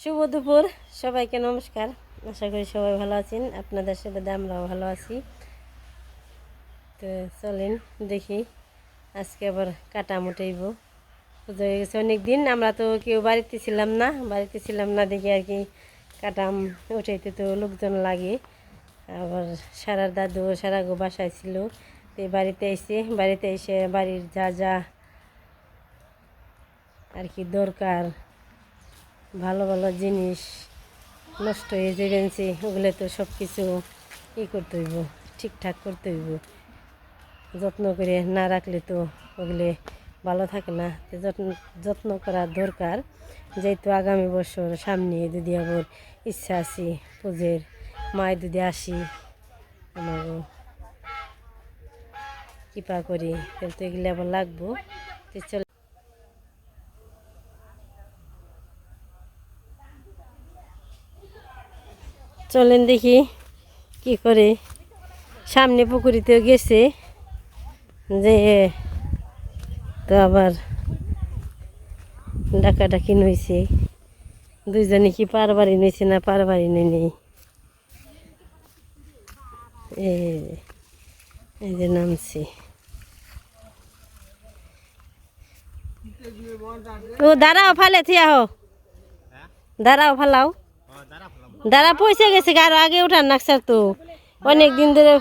শুভ দুপুর। সবাইকে নমস্কার। আশা করি সবাই ভালো আছেন। আপনাদের সাথে আমরাও ভালো আছি। তো চলেন দেখি আজকে আবার কাটা মুটাইব। পুজো হয়ে গেছে অনেক দিন আমরা তো কেউ বাড়িতে ছিলাম না। বাড়িতে ছিলাম না দেখি আর কি কাটাম উঠাইতে তো লোকজন লাগে। আবার সারার দাদু, সারা গো বাসায় ছিল। তো বাড়িতে এসে বাড়িতে এসে বাড়ির যা যা আর কি দরকার ভালো ভালো জিনিস নষ্ট হয়ে যাবেনছে ওগুলো তো সব কিছু ই করতে হইব, ঠিকঠাক করতে হইব। যত্ন করে না রাখলে তো ওগুলো ভালো থাকে না। তো যত্ন যত্ন করা দরকার। যেহেতু আগামী বছর সামনে যদি আবার ইচ্ছা আছে পুজোর, মায় যদি আসি, আমার কৃপা করি কিন্তু এগুলো আবার লাগবো। তো চল চলেন দেখি কি করে। সামনে পুকুরিতে গেছে। যে তো আবার ডাকাডাকি নইছে। দুইজনে কি পারবারি নইছে না পারবারি নেই এই এই যে নামছি। ও দাঁড়াও ফালে থিয়া হো দাঁড়াও ফালাও। দাঁড়া পয়সা গেছে আরও আগে উঠান নাকসার তো। অনেক দিন ধরে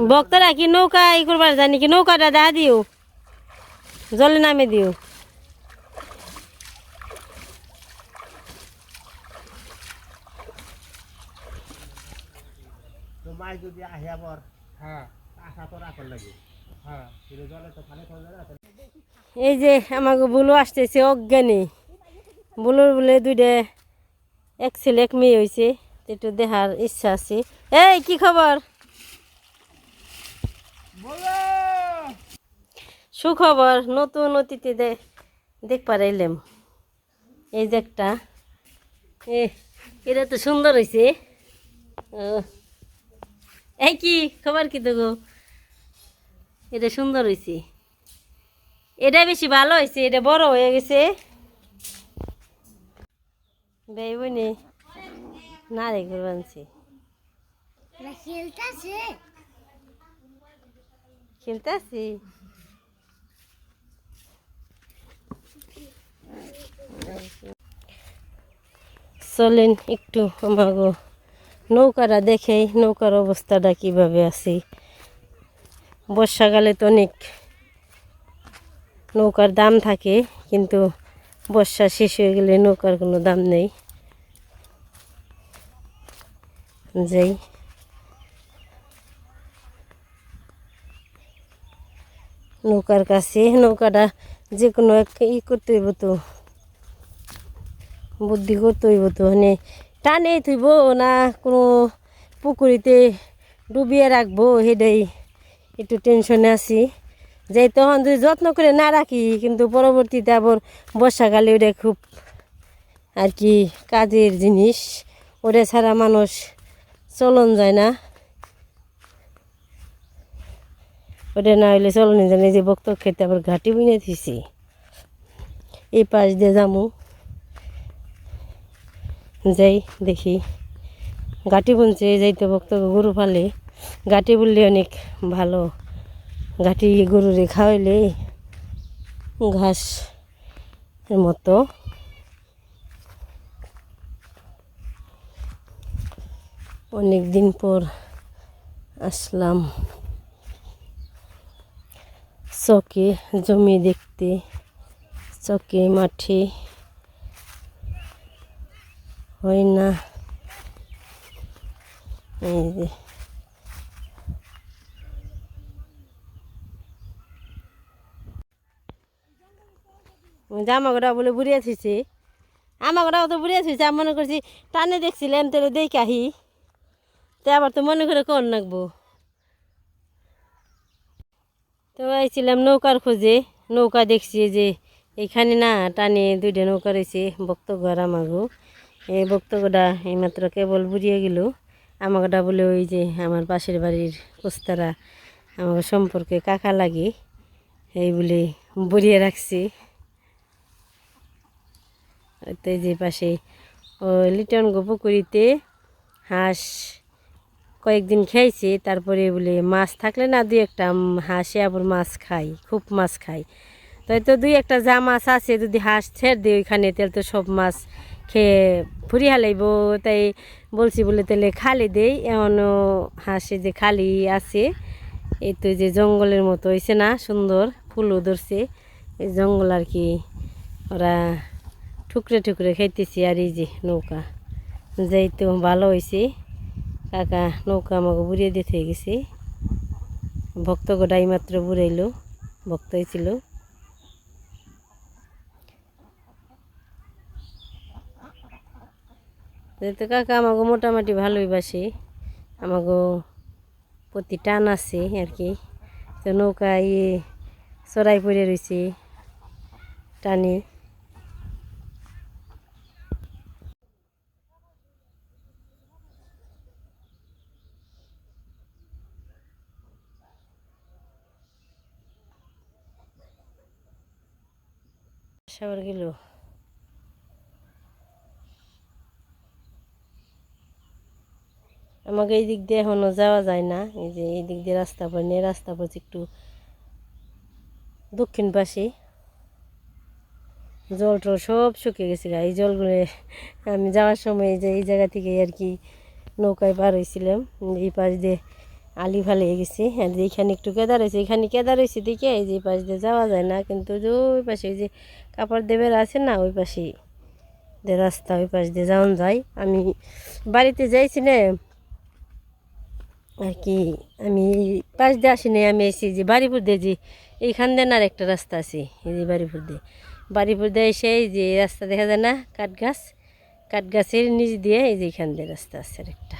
কারণ কি নৌকা ই করবার জানি কি? নৌকাটা দেখা দিও জলে নামে দিও। মাছ যদি আহে আবার হ্যাঁ। আশা তো রাখার লাগে। হ্যাঁ। জলে তো পানি এই যে আমাকে বুলু আসতেছে অজ্ঞানী। বুলুর বলে দুইটা এক ছেলে এক মেয়ে হয়েছে একটু দেখার ইচ্ছা আছে। এই কি খবর? সুখবর নতুন অতিথি দেখ পারাইলাম। এই যে একটা এ এটা তো সুন্দর হয়েছে এই কি খবর কি গো এটা সুন্দর হয়েছে এটা বেশি ভালো হয়েছে এটা বড় হয়ে গেছে। বেবনি না রে গুরবানছি খেলতে আছি চলেন একটু আমাগো নৌকাটা দেখেই নৌকার অবস্থাটা কীভাবে আছে। বর্ষাকালে তো অনেক নৌকার দাম থাকে, কিন্তু বর্ষা শেষ হয়ে গেলে নৌকার কোনো দাম নেই। যাই। নৌকার কাছে নৌকাটা যে কোনো এক ই করতে হইব তো। বুদ্ধি করতে হইব তো মানে টানে থইব না, কোনো পুকুরিতে ডুবিয়ে রাখব, সেটাই একটু টেনশনে আছি। যে তখন যদি যত্ন করে না রাখি, কিন্তু পরবর্তীতে আবার বর্ষাকালে ওটা খুব আর কি কাজের জিনিস ওটা ছাড়া মানুষ চলন যায় না। ওটা না হইলে চলন যায় না যে বক্ত খেতে আবার ঘাটি বিনে দিছি এই পাশ দিয়ে যামু। যাই দেখি গাটি বুনছে যাইতে ভক্ত গরু ফালে গাটি বললে অনেক ভালো। ঘাটি গরুরে খাওয়াইলে ঘাস মতো। অনেক দিন পর আসলাম চকে, জমি দেখতে, চকে, মাঠে। হয় না। এই যে। জামাগড়া বলে বুড়িয়া থুইছে আমাগড়াও তো বুড়িয়া থুইছে আমি মনে করছি টানে দেখছিলাম তাহলে দেখে আহি। তে আবার তো মনে করে কোন নাকবো। তো আইছিলাম নৌকার খোঁজে। নৌকা দেখছি যে এখানে না টানে দুইটা নৌকা রয়েছে বক্তগড় আমাগো। এই বক্তগড়া এইমাত্র কেবল বুড়িয়ে গেল। আমাগোটা বলে ওই যে আমার পাশের বাড়ির কোস্তারা আমাকে সম্পর্কে কাকা লাগে, এই বলে বুড়িয়ে রাখছি। তো যে পাশে ও লিটন গো পুকুরিতে হাঁস কয়েকদিন খেয়েছে, তারপরে বলে মাছ থাকলে না দুই একটা হাঁসে আবার মাছ খাই, খুব মাছ খাই। তাই তো দুই একটা যা মাছ আছে, যদি হাঁস ছেড়ে দিই ওইখানে, তাহলে তো সব মাছ খেয়ে ফুরি হালাইব তাই বলছি বলে তাহলে খালি দেই, এমনও হাঁসে যে খালি আছে। এই তো যে জঙ্গলের মতো হয়েছে না, সুন্দর ফুলও ধরছে। এই জঙ্গল আর কি ওরা ঠুকরে ঠুকরে খাইতেছি আর এই যে নৌকা। যাই তো ভালো হয়েছে কাকা নৌকা আমাকে বুড়িয়ে দিতে গেছে। ভক্ত গোটাই মাত্র বুড়াইলো, ভক্ত হয়েছিল তো কাকা আমাকে মোটামুটি ভালোই বাসে। আমাকে প্রতি টান আছে আর কি তো নৌকা ইয়ে চড়াই পড়ে রয়েছে টানে সবার গেল আমাকে এই দিক দিয়ে এখনও যাওয়া যায় না। এই যে এই দিক দিয়ে রাস্তা পড়ে নেই রাস্তা পড়ছে একটু দক্ষিণ পাশে। জল টল সব শুকিয়ে গেছে এই জলগুলো আমি যাওয়ার সময় যে এই জায়গা থেকে আর কি নৌকায় পার হয়েছিলাম। এই পাশ দিয়ে আলি ফালে গেছে। আর যে এখানে একটু কেদার হয়েছে, এখানে কেদার হয়েছে দেখে এই যে এই পাশ দিয়ে যাওয়া যায় না। কিন্তু যে ওই পাশে ওই যে কাপড় দেবের আছে না, ওই পাশে রাস্তা, ওই পাশ দিয়ে যাওয়া যায়। আমি বাড়িতে যাইছি না আর কি আমি পাশ দিয়ে আসিনি আমি এসেছি যে বাড়িপুর দিয়ে যে এইখান দিয়ে আর একটা রাস্তা আছে, এই যে বাড়িপুর দিয়ে। বাড়িপুর দিয়ে এসে এই যে রাস্তা দেখা যায় না কাঠ গাছ কাঠ গাছের নিচ দিয়ে এই যে এখান দিয়ে রাস্তা আছে আর একটা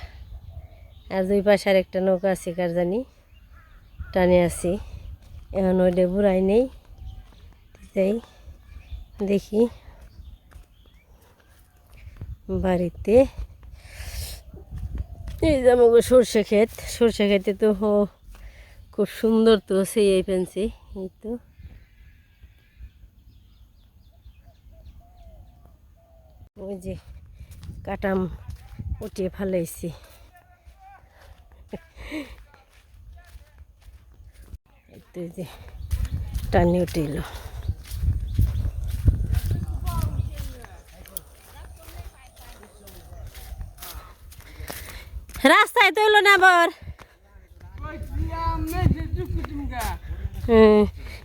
আর দুই পাশে আর একটা নৌকা আছে, কার জানি, টানে আছে। এখন ওইটা বুড়াই নেই যাই দেখি। বাড়িতে এই যে আমাকে সর্ষে ক্ষেত, সর্ষে ক্ষেতে তো খুব সুন্দর তো সেই এই ফেন্সি এই তো। ওই যে কাটাম উঠিয়ে ফেলাইছি। এই যে টানি উঠিল। রাস্তায় তো হলো না আবার?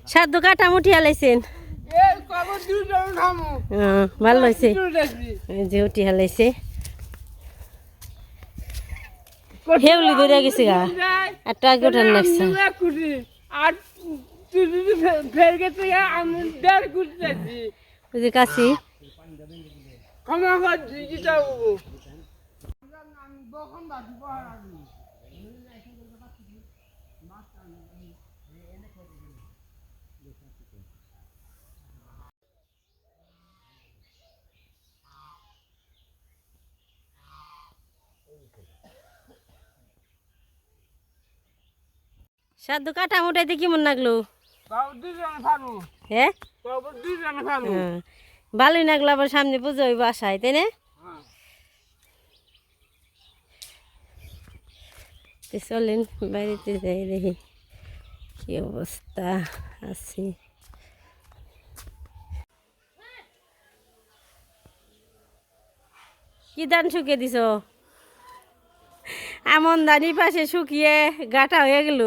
সাধ্য কাটা মুঠি হালাইছেন হ্যাঁ, ভালো হয়েছে যে উঠি হালাইছে হেউলি ধরে গেছে গা। আর টাকে ওঠান লাগছে যদি কাশি ক্ষমা কর দিদিটা সাধ্য কাটা মুটাইতে কেমন লাগল? হ্যাঁ? হ্যাঁ। ভালোই লাগল আবার সামনে পুজো হইব আশায় তাই না? তো চলেন বাড়িতে যাই দেখি কি অবস্থা আছে কি ধান শুকিয়ে দিছ আমন ধান পাশে শুকিয়ে গাটা হয়ে গেল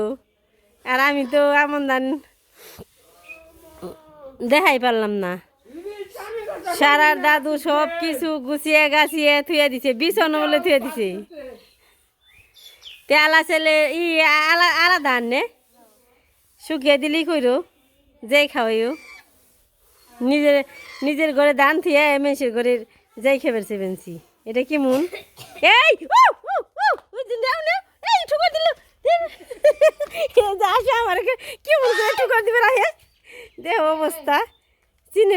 আর আমি তো আমন ধান দেখাই পারলাম না সারার দাদু সব কিছু গুছিয়ে গাছিয়ে থুয়ে দিছে বিছন বলে থুয়ে দিছে তে আলা ছেলে ই আলা আলা আলাদা আনে শুকিয়ে দিলি কইরো যেই খাওয়াইও। নিজের নিজের ঘরে ধান থুয়ে মেসের ঘরে যাই খেবেছে বেঞ্চি এটা কি মন? এই না,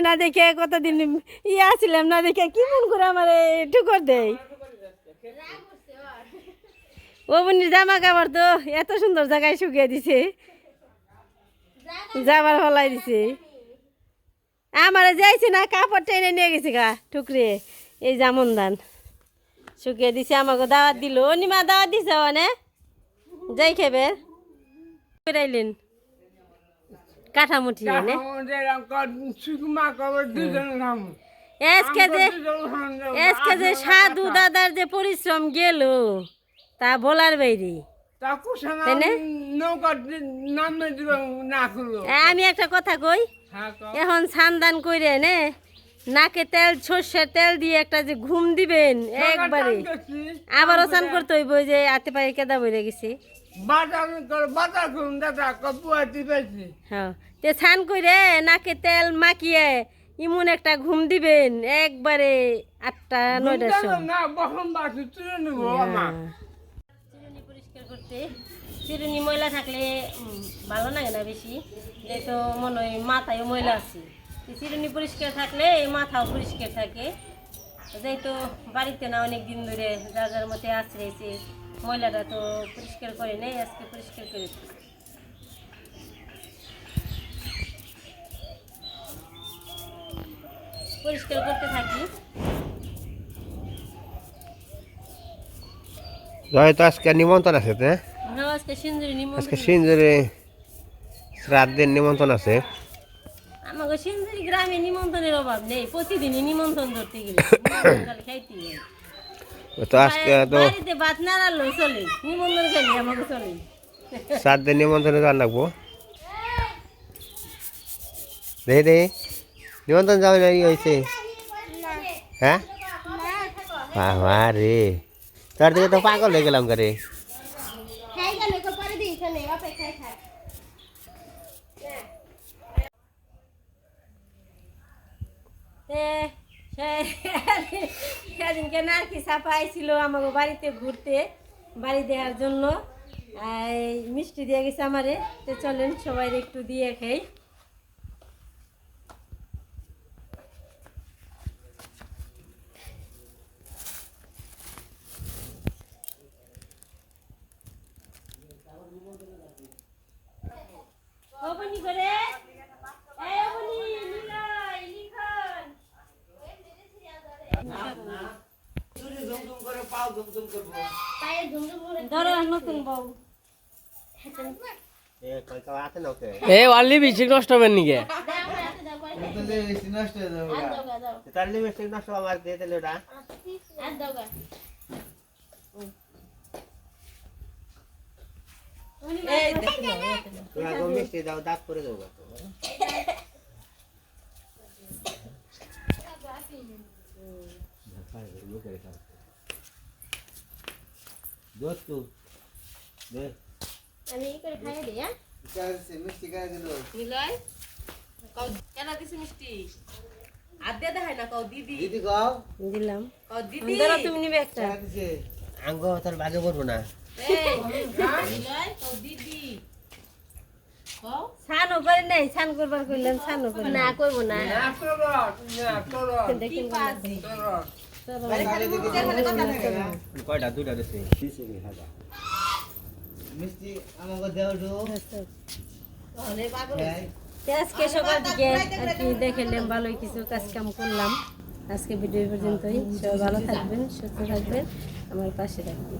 না দেখে কতদিন ইয়ে আসছিলাম না দেখে কি মন করে আমার একটু করে দেয়? ও বোনির জামা কাপড় তো এত সুন্দর জায়গায় শুকিয়ে দিছে। যাবার হলাই দিছে। আমার যাইছে না, কাপড় টেনে নিয়ে গেছে গা টুকরে এই জামন ধান। শুকিয়ে দিছে, আমাকে দাওয়াত দিল। নিমা দাওয়াত দিছে মানে যাই খেবে। বেরাইলেন কাঠামুঠি এসকে যে এসকে যে সাধু দাদার যে পরিশ্রম গেল। তা বলার বাইরে। আমি একটা কথা কই? হ্যাঁ। এখন সান্দান কইরে নে? নাকে তেল সর্ষের তেল দিয়ে একটা যে ঘুম দিবেন একবারে। আবারও স্নান করতে হইব যে আতে পায়ে কেদা বইরে গেছি। করে হ্যাঁ। তে স্নান কইরে নাকে তেল মাখিয়ে ইমন একটা ঘুম দিবেন একবারে আটটা নয়টার সময় না বসন বাসু তুলে নেব আমার চিরুনি পরিষ্কার করতে। চিরুনি ময়লা থাকলে ভালো লাগে না বেশি। এই তো মনে হয় মাথায় ময়লা আছে। চিরুনি পরিষ্কার থাকলে এই মাথাও পরিষ্কার থাকে। যেহেতু বাড়িতে না অনেক দিন ধরে যার যার মধ্যে আশ্রয়েছে ময়লাটা তো পরিষ্কার করে নেই, আজকে পরিষ্কার করে পরিষ্কার করতে থাকি। জয় তো আজকে নিমন্ত্রণ আছে তো? আজকে সিঞ্জুরে শ্রাদ্ধের নিমন্ত্রণ আছে। আমাকে সিন্ধুরি গ্রামে নিমন্ত্রণের অভাব নেই প্রতিদিনই নিমন্ত্রণ ধরতে গেলে। নিমন্ত্রণ খালি খাইতে। তো আজকে তো বাড়িতে ভাত না রাখলেও চলে নিমন্ত্রণ খেলে আমাকে চলে। শ্রাদ্ধের নিমন্ত্রণে যান লাগবো? দেখে দে নিমন্ত্রণ যাবে না। হয়েছে হ্যাঁ বাবা রে। তার দিকে তো পাগল হয়ে গেলাম করে এ, সে- সেদিনকে নারকি চাপা আইছিল আমাকে বাড়িতে ঘুরতে বাড়ি দেওয়ার জন্য। এই মিষ্টি দিয়ে গেছে আমারে। তো চলেন সবাই একটু দিয়ে খাই। অবনি করে? এই অবনি নিলয় লিখন। ধরো নতুন বউ। আছে না ওকে? এ অনলি বেশি নষ্ট হবেন নিকে? তার লিপস্টিক নষ্ট আমার দিয়ে দিলে ওটা না, এই দেখো মিষ্টি দাও দাঁত করে দেবো দোস্ত দে আমি এই করে খাইয়ে হ্যাঁ নিলয় কও কেন দিছ মিষ্টি আদে দেখাই না কও দিদি দিদি গাও দিলাম কও দিদি ধরো তুমি নিবে একটা আঙ্গ তোর বাগে পড়ব না ছানও করে নাই ছান করবার না করব না। কয়টা? দুইটা দিছে মিষ্টি আমাকে দেও তো। আজকে সকাল থেকে আর কি দেখালাম ভালোই কিছু কাজ কাম করলাম। আজকে ভিডিও পর্যন্তই। সবাই ভালো থাকবেন সুস্থ থাকবেন। আমার পাশে থাকবেন।